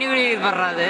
பணிவிடை படுறாது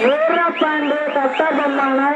வீரபாண்டி கட்டபொம்மனை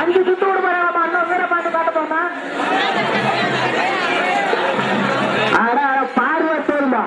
அஞ்சு சுத்து விட போறாமா இன்னும் வீர பார்த்து காட்ட போமா? ஆனா பார்வை தோல்மா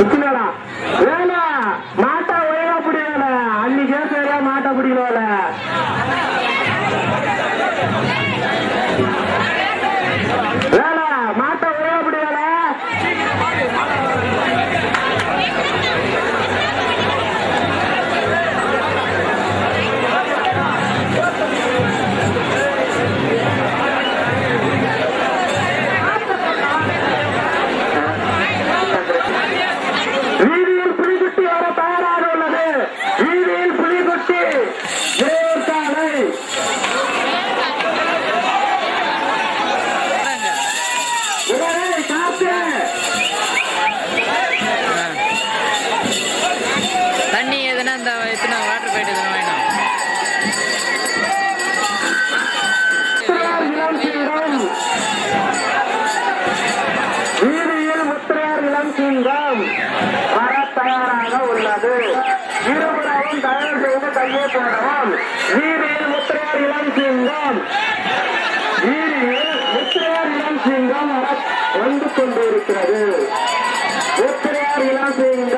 Bütün இருக்கிறது. ஒத்திரையார் இளம் செய்கின்ற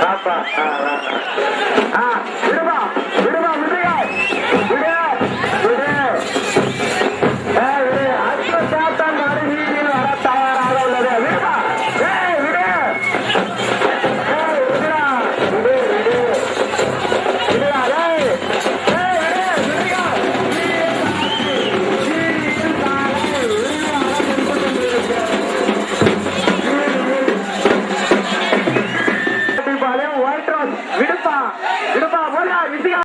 பாப்பா ஆ, ஆ, ஆ. விடுமா